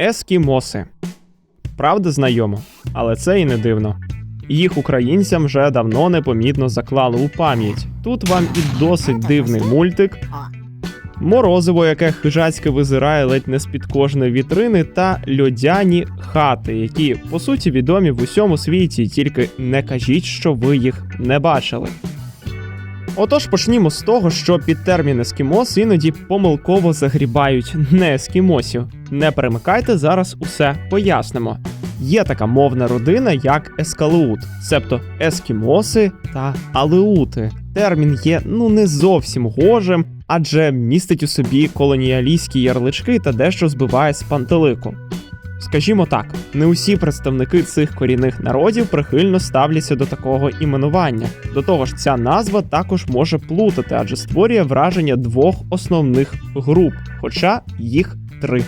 Ескімоси. Правда, знайомо, але це і не дивно. Їх українцям вже давно непомітно заклали у пам'ять. Тут вам і досить дивний мультик. Морозиво, яке хижацьке визирає ледь не з-під кожної вітрини, та льодяні хати, які по суті відомі в усьому світі, тільки не кажіть, що ви їх не бачили. Отож почнімо з того, що під термін ескімос іноді помилково загрібають не ескімосів. Не перемикайте зараз усе пояснимо. Є така мовна родина, як ескалеут, себто ескімоси та алеути. Термін є ну не зовсім гожим, адже містить у собі колоніалістські ярлички та дещо збиває з пантелику. Скажімо так, не усі представники цих корінних народів прихильно ставляться до такого іменування. До того ж, ця назва також може плутати, адже створює враження двох основних груп, хоча їх три.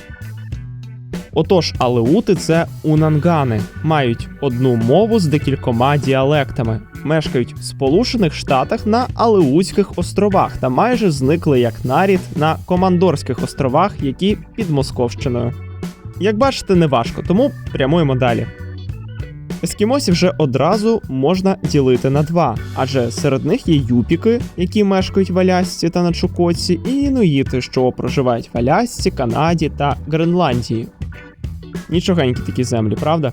Отож, алеути це унангани, мають одну мову з декількома діалектами, мешкають в Сполучених Штатах на Алеутських островах та майже зникли як нарід на Командорських островах, які під Московщиною. Як бачите, не важко, тому прямуємо далі. Ескімосів вже одразу можна ділити на два, адже серед них є юпіки, які мешкають в Алясці та на Чукотці, і інуїти, що проживають в Алясці, Канаді та Гренландії. Нічогенькі такі землі, правда?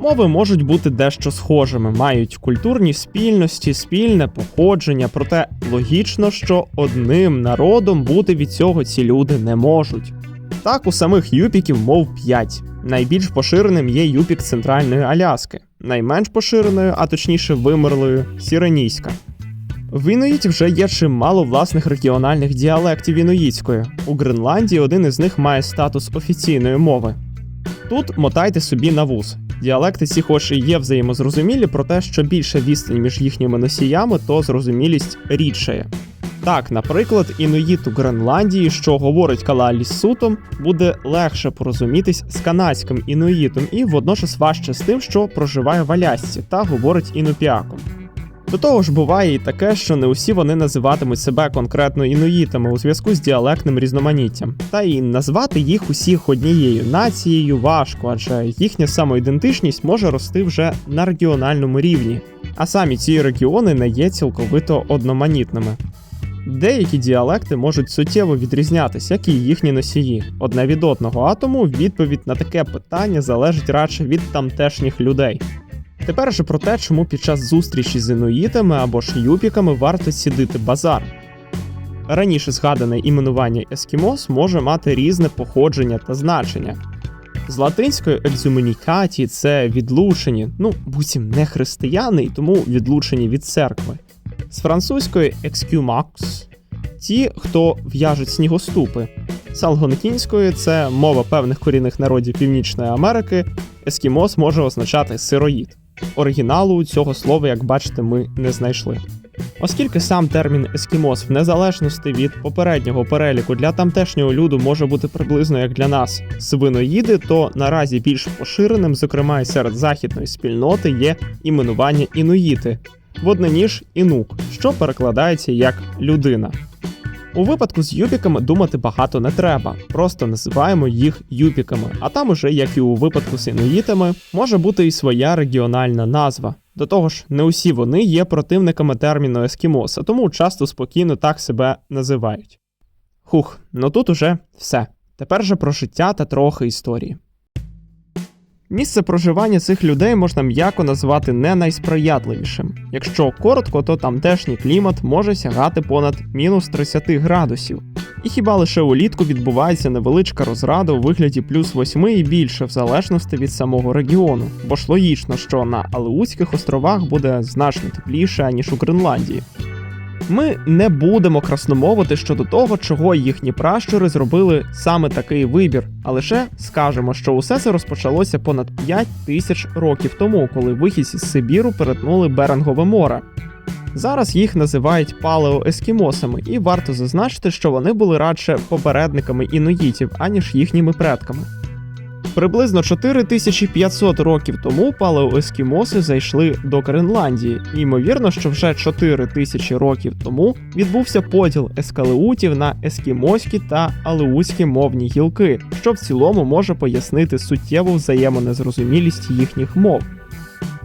Мови можуть бути дещо схожими, мають культурні спільності, спільне походження, проте логічно, що одним народом бути від цього ці люди не можуть. Так, у самих юпіків мов 5. Найбільш поширеним є юпік Центральної Аляски, найменш поширеною, а точніше вимерлою сіренійська. В інуїтів вже є чимало власних регіональних діалектів інуїтської. У Гренландії один із них має статус офіційної мови. Тут мотайте собі на вуз. Діалекти ці хоч і є взаємозрозумілі, проте що більше відстань між їхніми носіями, то зрозумілість рідшає. Так, наприклад, інуїт у Гренландії, що говорить калааліссутом, буде легше порозумітись з канадським інуїтом і водночас важче з тим, що проживає в Алясці та говорить інупіаком. До того ж, буває і таке, що не усі вони називатимуть себе конкретно інуїтами у зв'язку з діалектним різноманіттям. Та і назвати їх усіх однією нацією важко, адже їхня самоідентичність може рости вже на регіональному рівні, а самі ці регіони не є цілковито одноманітними. Деякі діалекти можуть суттєво відрізнятися, як і їхні носії, одне від одного, а тому відповідь на таке питання залежить радше від тамтешніх людей. Тепер же про те, чому під час зустрічі з інуїтами або ж юпіками варто сідити базар. Раніше згадане іменування ескімос може мати різне походження та значення. З латинської екзюменікаті це відлучені, ну буцім не християни, і тому відлучені від церкви. З французької «excumaux» – ті, хто в'яжуть снігоступи. З алгонкінської це мова певних корінних народів Північної Америки. Ескімос може означати сироїд. Оригіналу цього слова, як бачите, ми не знайшли. Оскільки сам термін ескімос, в незалежності від попереднього переліку для тамтешнього люду може бути приблизно як для нас свиноїди, то наразі більш поширеним, зокрема і серед західної спільноти, є іменування інуїти, в однині ж інук, що перекладається як людина. У випадку з юпіками думати багато не треба, просто називаємо їх юпіками, а там уже, як і у випадку з інуїтами, може бути і своя регіональна назва. До того ж, не усі вони є противниками терміну ескімоса, тому часто спокійно так себе називають. Хух, ну тут уже все. Тепер же про життя та трохи історії. Місце проживання цих людей можна м'яко назвати не найсприятливішим. Якщо коротко, то тамтешній клімат може сягати понад мінус 30 градусів. І хіба лише улітку відбувається невеличка розрада у вигляді плюс 8 і більше, в залежності від самого регіону, бо ж логічно, що на Алеутських островах буде значно тепліше, ніж у Гренландії. Ми не будемо красномовити щодо того, чого їхні пращури зробили саме такий вибір, а лише скажемо, що усе це розпочалося понад 5 тисяч років тому, коли вихідці з Сибіру перетнули Берингове море. Зараз їх називають палеоескімосами, і варто зазначити, що вони були радше попередниками інуїтів, аніж їхніми предками. Приблизно 4500 років тому палеоескімоси зайшли до Гренландії, і ймовірно, що вже 4000 років тому відбувся поділ ескалеутів на ескімоські та алеутські мовні гілки, що в цілому може пояснити суттєву взаємонезрозумілість їхніх мов.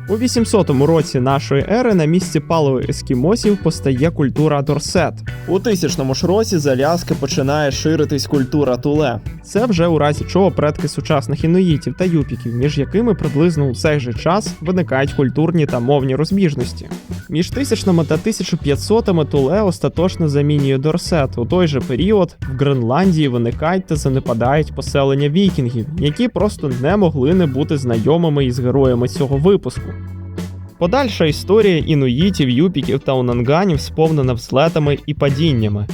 У 800 році нашої ери на місці палеоескімосів постає культура Дорсет. У тисячному ж році з Аляски починає ширитись культура Туле. Це вже у разі чого предки сучасних інуїтів та юпіків, між якими приблизно у цей же час виникають культурні та мовні розбіжності. Між 1000 та 1500 Туле остаточно замінює Дорсет. У той же період в Гренландії виникають та занепадають поселення вікінгів, які просто не могли не бути знайомими із героями цього випуску. Подальша історія інуїтів, юпіків та унанганів сповнена взлетами і падіннями.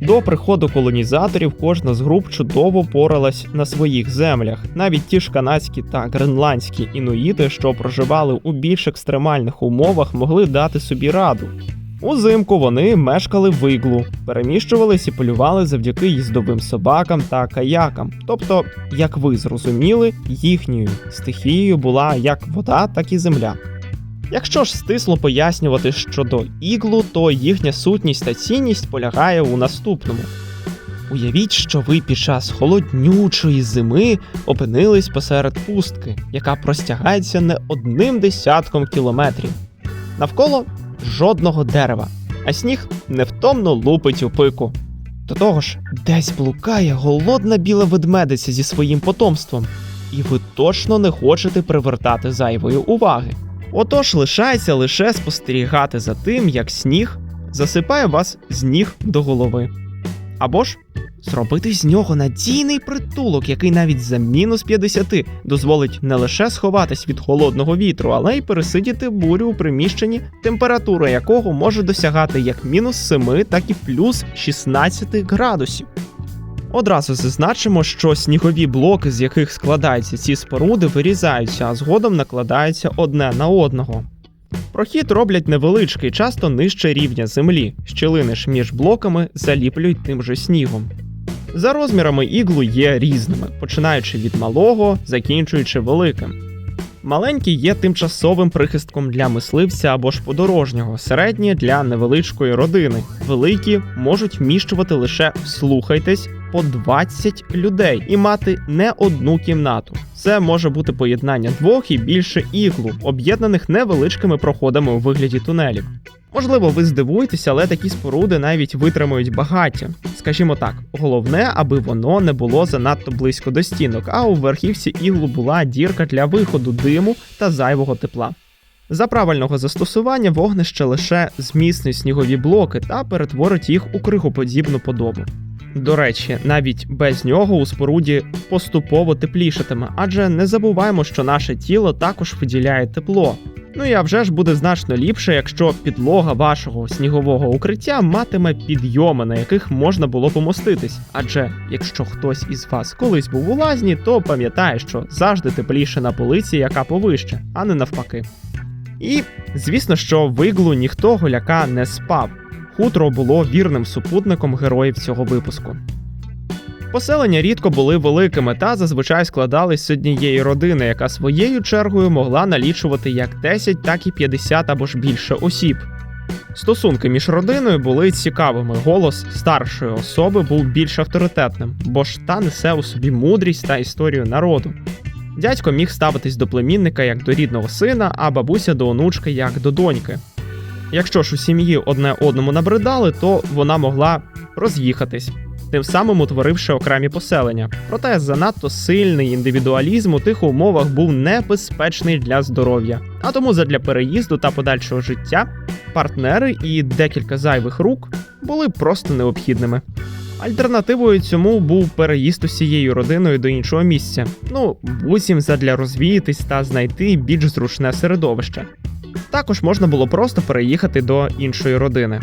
До приходу колонізаторів кожна з груп чудово поралась на своїх землях. Навіть ті ж канадські та гренландські інуїти, що проживали у більш екстремальних умовах, могли дати собі раду. Узимку вони мешкали в іглу, переміщувались і полювали завдяки їздовим собакам та каякам. Тобто, як ви зрозуміли, їхньою стихією була як вода, так і земля. Якщо ж стисло пояснювати щодо іглу, то їхня сутність та цінність полягає у наступному. Уявіть, що ви під час холоднючої зими опинились посеред пустки, яка простягається не одним десятком кілометрів. Навколо жодного дерева, а сніг невтомно лупить у пику. До того ж, десь блукає голодна біла ведмедиця зі своїм потомством, і ви точно не хочете привертати зайвої уваги. Отож лишається лише спостерігати за тим, як сніг засипає вас з ніг до голови. Або ж зробити з нього надійний притулок, який навіть за мінус 50 дозволить не лише сховатись від холодного вітру, але й пересидіти бурю у приміщенні, температура якого може досягати як мінус 7, так і плюс 16 градусів. Одразу зазначимо, що снігові блоки, з яких складаються ці споруди, вирізаються, а згодом накладаються одне на одного. Прохід роблять невеличкий, часто нижче рівня землі. Щілини ж між блоками заліплюють тим же снігом. За розмірами іглу є різними, починаючи від малого, закінчуючи великим. Маленькі є тимчасовим прихистком для мисливця або ж подорожнього, середні для невеличкої родини. Великі можуть вміщувати лише слухайтесь по 20 людей і мати не одну кімнату. Це може бути поєднання двох і більше іглу, об'єднаних невеличкими проходами у вигляді тунелів. Можливо, ви здивуєтеся, але такі споруди навіть витримують багаття. Скажімо так, головне, аби воно не було занадто близько до стінок, а у верхівці іглу була дірка для виходу диму та зайвого тепла. За правильного застосування вогнище лише зміцнить снігові блоки та перетворить їх у кригоподібну подобу. До речі, навіть без нього у споруді поступово теплішатиме, адже не забуваємо, що наше тіло також виділяє тепло. Ну і а вже ж буде значно ліпше, якщо підлога вашого снігового укриття матиме підйоми, на яких можна було помоститись. Адже якщо хтось із вас колись був у лазні, то пам'ятає, що завжди тепліше на полиці, яка повище, а не навпаки. І звісно, що в іглу ніхто голяка не спав. Хутро було вірним супутником героїв цього випуску. Поселення рідко були великими та зазвичай складались з однієї родини, яка своєю чергою могла налічувати як 10, так і 50 або ж більше осіб. Стосунки між родиною були цікавими. Голос старшої особи був більш авторитетним, бо ж та несе у собі мудрість та історію народу. Дядько міг ставитись до племінника як до рідного сина, а бабуся до онучки як до доньки. Якщо ж у сім'ї одне одному набридали, то вона могла роз'їхатись, тим самим утворивши окремі поселення. Проте занадто сильний індивідуалізм у тих умовах був небезпечний для здоров'я. А тому задля переїзду та подальшого життя партнери і декілька зайвих рук були просто необхідними. Альтернативою цьому був переїзд усією родиною до іншого місця. Ну, буцім задля розвіятись та знайти більш зручне середовище. Також можна було просто переїхати до іншої родини.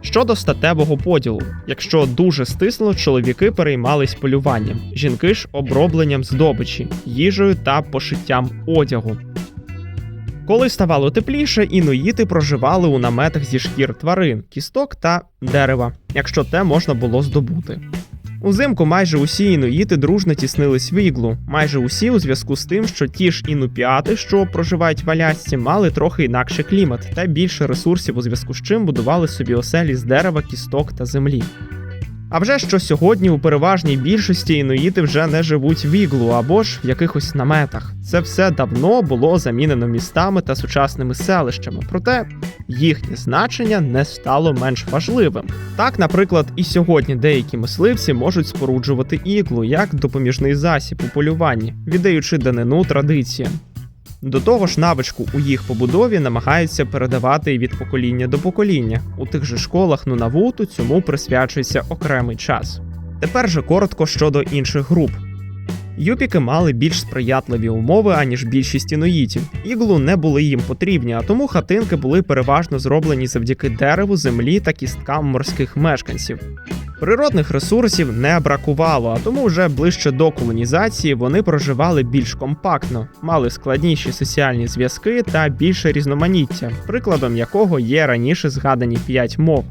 Щодо статевого поділу, якщо дуже стисло, чоловіки переймались полюванням, жінки ж обробленням здобичі, їжею та пошиттям одягу. Коли ставало тепліше, інуїти проживали у наметах зі шкір тварин, кісток та дерева, якщо те можна було здобути. Узимку майже усі інуїти дружно тіснились в іглу, майже усі у зв'язку з тим, що ті ж інупіати, що проживають в Алясці, мали трохи інакший клімат та більше ресурсів, у зв'язку з чим будували собі оселі з дерева, кісток та землі. А вже що сьогодні у переважній більшості інуїти вже не живуть в іглу або ж в якихось наметах. Це все давно було замінено містами та сучасними селищами, проте їхнє значення не стало менш важливим. Так, наприклад, і сьогодні деякі мисливці можуть споруджувати іглу як допоміжний засіб у полюванні, віддаючи данину традиціям. До того ж, навичку у їх побудові намагаються передавати від покоління до покоління. У тих же школах Нунавуту цьому присвячується окремий час. Тепер же коротко щодо інших груп. Юпіки мали більш сприятливі умови, аніж більшість інуїтів. Іглу не були їм потрібні, а тому хатинки були переважно зроблені завдяки дереву, землі та кісткам морських мешканців. Природних ресурсів не бракувало, а тому вже ближче до колонізації вони проживали більш компактно, мали складніші соціальні зв'язки та більше різноманіття, прикладом якого є раніше згадані п'ять мов.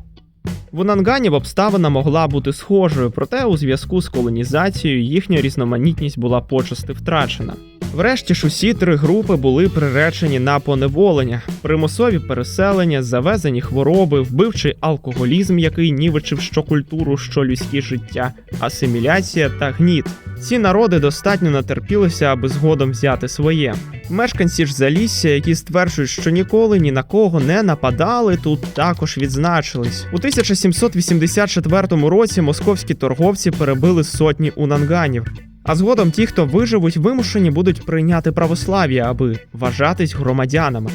В Унангані обставина могла бути схожою, проте у зв'язку з колонізацією їхня різноманітність була почасти втрачена. Врешті ж усі три групи були приречені на поневолення, примусові переселення, завезені хвороби, вбивчий алкоголізм, який нівечив що культуру, що людське життя, асиміляція та гніт. Ці народи достатньо натерпілися, аби згодом взяти своє. Мешканці ж Залісся, які стверджують, що ніколи ні на кого не нападали, тут також відзначились. У 1784 році московські торговці перебили сотні унанганів. А згодом ті, хто виживуть, вимушені будуть прийняти православ'я, аби вважатись громадянами.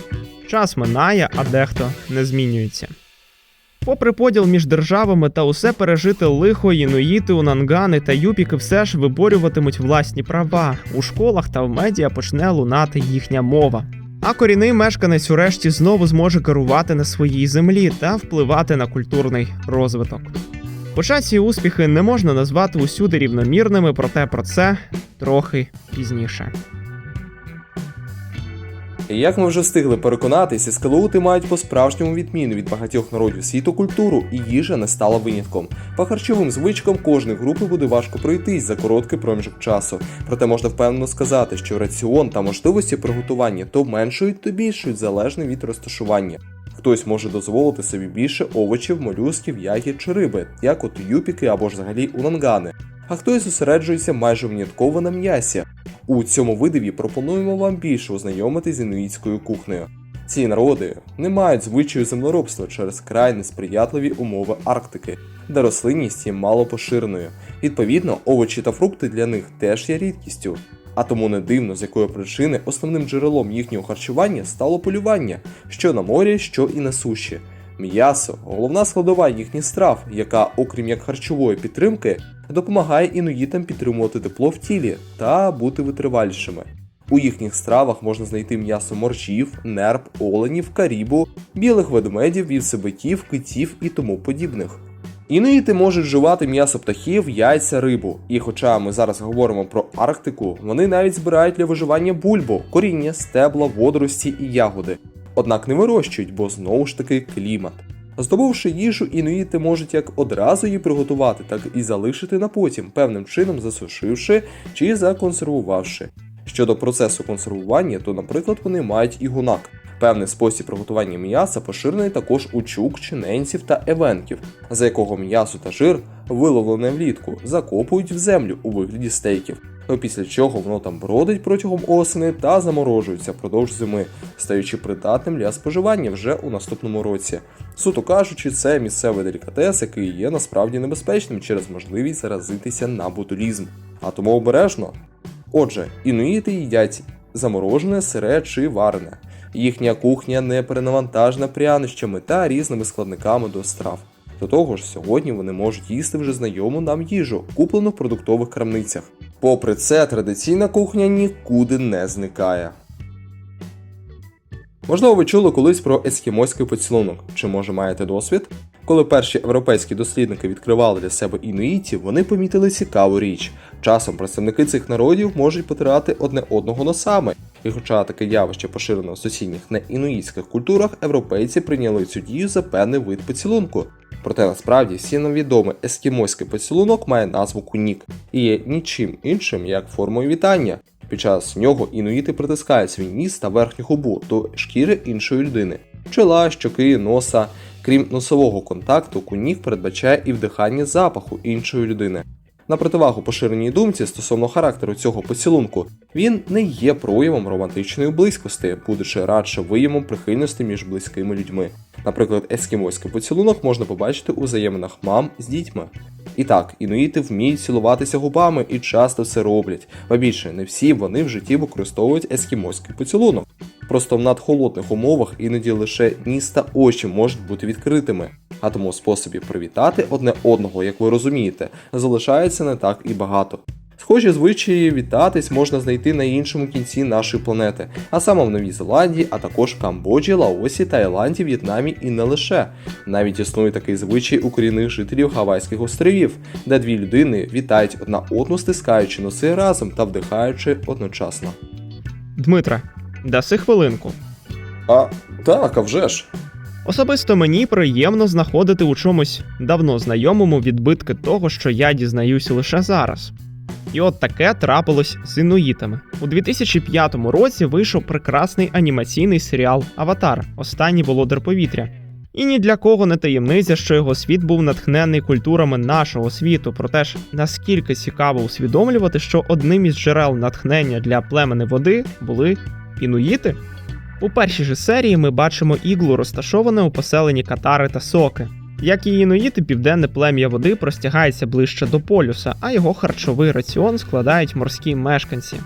Час минає, а дехто не змінюється. Попри поділ між державами та усе пережите лихо, інуїти, унангани та юпіки все ж виборюватимуть власні права. У школах та в медіа почне лунати їхня мова. А корінний мешканець урешті знову зможе керувати на своїй землі та впливати на культурний розвиток. Хоча успіхи не можна назвати усюди рівномірними, проте про це трохи пізніше. Як ми вже встигли переконатися, скалоути мають по-справжньому відміну від багатьох народів світу культуру, і їжа не стала винятком. По харчовим звичкам кожної групи буде важко пройтись за короткий проміжок часу. Проте можна впевнено сказати, що раціон та можливості приготування то меншують, то більшують залежно від розташування. Хтось може дозволити собі більше овочів, молюсків, ягід чи риби, як от юпіки або ж взагалі унангани. А хтось зосереджується майже винятково на м'ясі. У цьому видиві пропонуємо вам більше ознайомитись з інуїтською кухнею. Ці народи не мають звичаю землеробства через край несприятливі умови Арктики, де рослинність є мало поширеною. Відповідно, овочі та фрукти для них теж є рідкістю. А тому не дивно, з якої причини основним джерелом їхнього харчування стало полювання, що на морі, що і на суші. М'ясо головна складова їхніх страв, яка, окрім як харчової підтримки, допомагає інуїтам підтримувати тепло в тілі та бути витривалішими. У їхніх стравах можна знайти м'ясо моржів, нерп, оленів, карібу, білих ведмедів, вівсебитів, китів і тому подібних. Інуїти можуть вживати м'ясо птахів, яйця, рибу. І хоча ми зараз говоримо про Арктику, вони навіть збирають для виживання бульбу, коріння, стебла, водорості і ягоди. Однак не вирощують, бо знову ж таки клімат. Здобувши їжу, інуїти можуть як одразу її приготувати, так і залишити на потім, певним чином засушивши чи законсервувавши. Щодо процесу консервування, то, наприклад, вони мають і гунак. Певний спосіб приготування м'яса поширений також у чук, чиненців та евенків, за якого м'ясо та жир, виловлене влітку, закопують в землю у вигляді стейків. Після чого воно там бродить протягом осени та заморожується впродовж зими, стаючи придатним для споживання вже у наступному році. Суто кажучи, це місцевий делікатес, який є насправді небезпечним через можливість заразитися на ботулізм. А тому обережно. Отже, інуїти їдять заморожене, сире чи варене. Їхня кухня не перенавантажена прянощами та різними складниками до страв. До того ж, сьогодні вони можуть їсти вже знайому нам їжу, куплену в продуктових крамницях. Попри це, традиційна кухня нікуди не зникає. Можливо, ви чули колись про ескімоський поцілунок, чи може маєте досвід? Коли перші європейські дослідники відкривали для себе інуїтів, вони помітили цікаву річ. Часом представники цих народів можуть потирати одне одного носами. І хоча таке явище поширено в сусідніх неінуїтських культурах, європейці прийняли цю дію за певний вид поцілунку. Проте насправді всім нам відомий ескімоський поцілунок має назву кунік і є нічим іншим як формою вітання. Під час нього інуїти притискають свій ніс та верхню губу до шкіри іншої людини, чола, щоки, носа. Крім носового контакту, кунік передбачає і вдихання запаху іншої людини. На противагу поширеній думці стосовно характеру цього поцілунку, він не є проявом романтичної близькості, будучи радше виявом прихильності між близькими людьми. Наприклад, ескімоський поцілунок можна побачити у взаєминах мам з дітьми. І так, інуїти вміють цілуватися губами і часто це роблять. Ба більше, не всі вони в житті використовують ескімоський поцілунок. Просто в надхолодних умовах іноді лише ніс та очі можуть бути відкритими, а тому способів привітати одне одного, як ви розумієте, залишається не так і багато. Схожі звичаї вітатись можна знайти на іншому кінці нашої планети, а саме в Новій Зеландії, а також в Камбоджі, Лаосі, Таїланді, В'єтнамі і не лише. Навіть існує такий звичай у корінних жителів Гавайських островів, де дві людини вітають одна одну, стискаючи носи разом та вдихаючи одночасно. Дмитре, даси хвилинку. А так, а вже ж. Особисто мені приємно знаходити у чомусь давно знайомому відбитки того, що я дізнаюся лише зараз. І от таке трапилось з інуїтами. У 2005 році вийшов прекрасний анімаційний серіал Аватар Останній володар повітря. І ні для кого не таємниця, що його світ був натхнений культурами нашого світу. Проте ж наскільки цікаво усвідомлювати, що одним із джерел натхнення для племени води були інуїти. У першій же серії ми бачимо іглу, розташоване у поселенні Катари та Соки. Як і інуїти, південне плем'я води простягається ближче до полюса, а його харчовий раціон складають морські мешканці.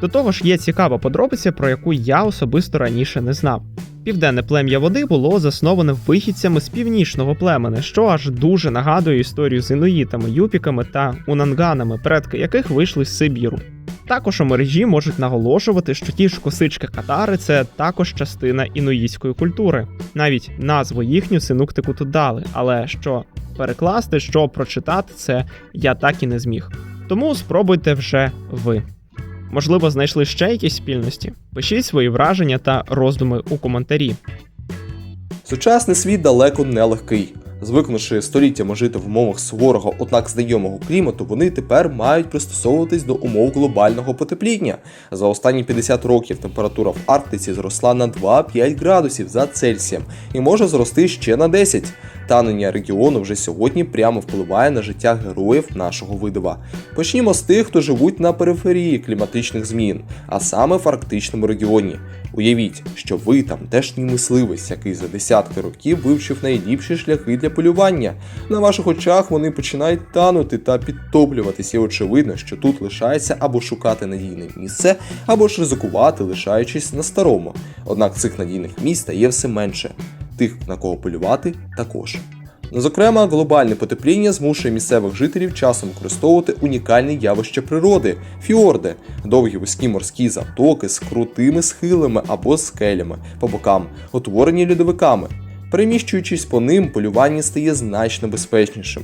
До того ж, є цікава подробиця, про яку я особисто раніше не знав. Південне плем'я води було засноване вихідцями з північного племени, що аж дуже нагадує історію з інуїтами, юпіками та унанганами, предки яких вийшли з Сибіру. Також у мережі можуть наголошувати, що ті ж косички катари це також частина інуїтської культури. Навіть назву їхню синуктику тут дали, але що перекласти, що прочитати, це я так і не зміг. Тому спробуйте вже ви. Можливо, знайшли ще якісь спільності? Пишіть свої враження та роздуми у коментарі. Сучасний світ далеко не легкий. Звикнувши століттями жити в умовах суворого, однак знайомого клімату, вони тепер мають пристосовуватись до умов глобального потепління. За останні 50 років температура в Арктиці зросла на 2-5 градусів за Цельсієм і може зрости ще на 10. Танення регіону вже сьогодні прямо впливає на життя героїв нашого видива. Почнімо з тих, хто живуть на периферії кліматичних змін, а саме в арктичному регіоні. Уявіть, що ви тамтешній мисливець, який за десятки років вивчив найліпші шляхи для полювання. На ваших очах вони починають танути та підтоплюватися, і очевидно, що тут лишається або шукати надійне місце, або ж ризикувати, лишаючись на старому. Однак цих надійних місць стає все менше. Тих, на кого полювати, також. Зокрема, глобальне потепління змушує місцевих жителів часом використовувати унікальні явища природи фіорди, довгі вузькі морські затоки з крутими схилами або скелями по бокам, утворені льодовиками. Переміщуючись по ним, полювання стає значно безпечнішим.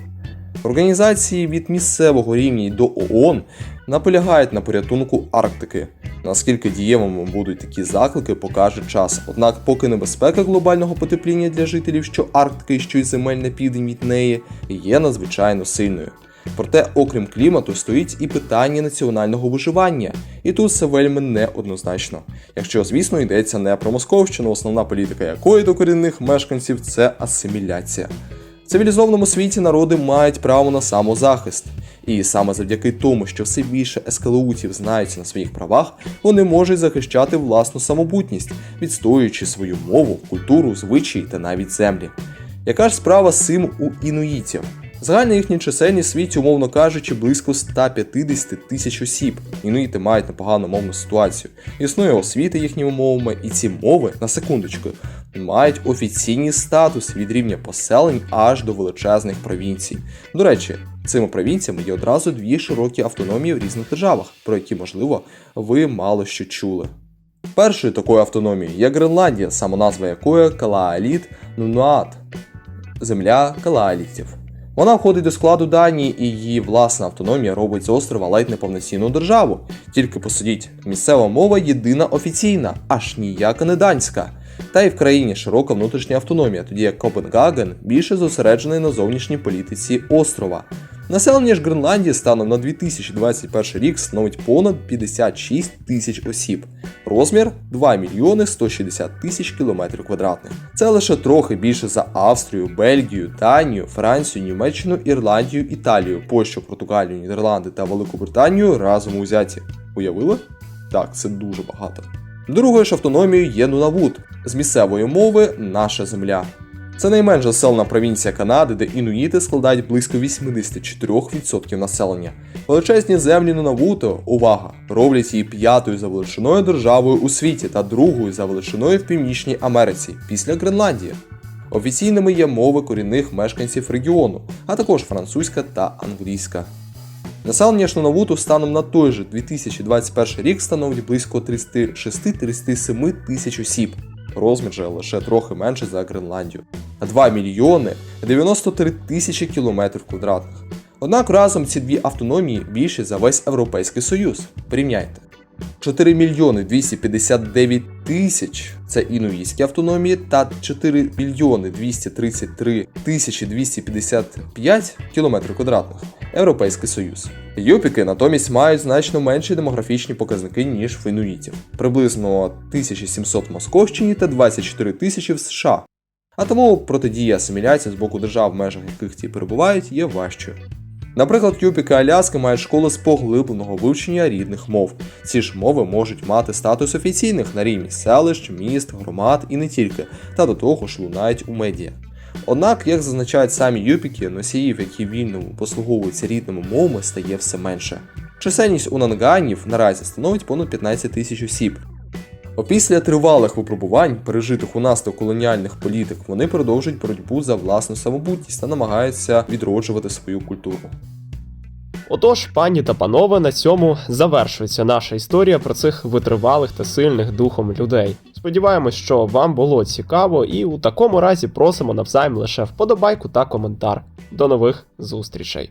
Організації від місцевого рівня до ООН наполягають на порятунку Арктики. Наскільки дієвими будуть такі заклики, покаже час. Однак, поки небезпека глобального потепління для жителів що Арктики що й земель на південь від неї є надзвичайно сильною. Проте, окрім клімату, стоїть і питання національного виживання, і тут все вельми неоднозначно. Якщо, звісно, йдеться не про Московщину, основна політика якої до корінних мешканців це асиміляція. Цивілізованому світі народи мають право на самозахист. І саме завдяки тому, що все більше ескалеутів знаються на своїх правах, вони можуть захищати власну самобутність, відстоюючи свою мову, культуру, звичаї та навіть землі. Яка ж справа з цим у інуїтів? Загальна їхня чисельність в світі, умовно кажучи, близько 150 тисяч осіб. Інуїти мають непогану мовну ситуацію. Існує освіта їхніми мовами, і ці мови, на секундочку, мають офіційний статус від рівня поселень аж до величезних провінцій. До речі, цими провінціями є одразу дві широкі автономії в різних державах, про які, можливо, ви мало що чули. Першою такою автономією є Гренландія, самоназва якої Калааліт Нунуат земля Калаалітів. Вона входить до складу Данії, і її власна автономія робить з острова ледь не повноцінну державу. Тільки посудіть, місцева мова єдина офіційна, аж ніяка не данська. Та й в країні широка внутрішня автономія, тоді як Копенгаген більше зосереджений на зовнішній політиці острова. Населення ж Гренландії станом на 2021 рік становить понад 56 тисяч осіб. Розмір 2 мільйони 160 тисяч кілометрів квадратних. Це лише трохи більше за Австрію, Бельгію, Данію, Францію, Німеччину, Ірландію, Італію, Польщу, Португалію, Нідерланди та Велику Британію разом узяті. Уявили? Так, це дуже багато. Другою ж автономією є Нунавут з місцевої мови наша земля. Це найменш заселена провінція Канади, де інуїти складають близько 84% населення. Величезні землі Нунавуту, увага, роблять її п'ятою за величиною державою у світі та другою за величиною в Північній Америці після Гренландії. Офіційними є мови корінних мешканців регіону, а також французька та англійська. Населення ж Нунавуту станом на той же 2021 рік становить близько 36-37 тисяч осіб. Розмір же лише трохи менше за Гренландію. 2 мільйони 93 тисячі кілометрів квадратних. Однак разом ці дві автономії більші за весь Європейський Союз. Порівняйте. 4 мільйони 259 тисяч це інуїтські автономії та 4 мільйони 233 тисячі 255 кілометрів квадратних Європейський Союз. Юпіки натомість мають значно менші демографічні показники, ніж в інуїтів. Приблизно 1700 в Московщині та 24 тисячі в США. А тому протидія асиміляції з боку держав, в межах яких ті перебувають, є важчою. Наприклад, Юпіки Аляски мають школи з поглибленого вивчення рідних мов. Ці ж мови можуть мати статус офіційних на рівні селищ, міст, громад і не тільки, та до того ж лунають у медіа. Однак, як зазначають самі юпіки, носіїв, які вільно послуговуються рідними мовами, стає все менше. Чисельність унанганів наразі становить понад 15 тисяч осіб. Опісля тривалих випробувань, пережитих у нас колоніальних політик, вони продовжують боротьбу за власну самобутність та намагаються відроджувати свою культуру. Отож, пані та панове, на цьому завершується наша історія про цих витривалих та сильних духом людей. Сподіваємось, що вам було цікаво, і у такому разі просимо навзаєм лише вподобайку та коментар. До нових зустрічей!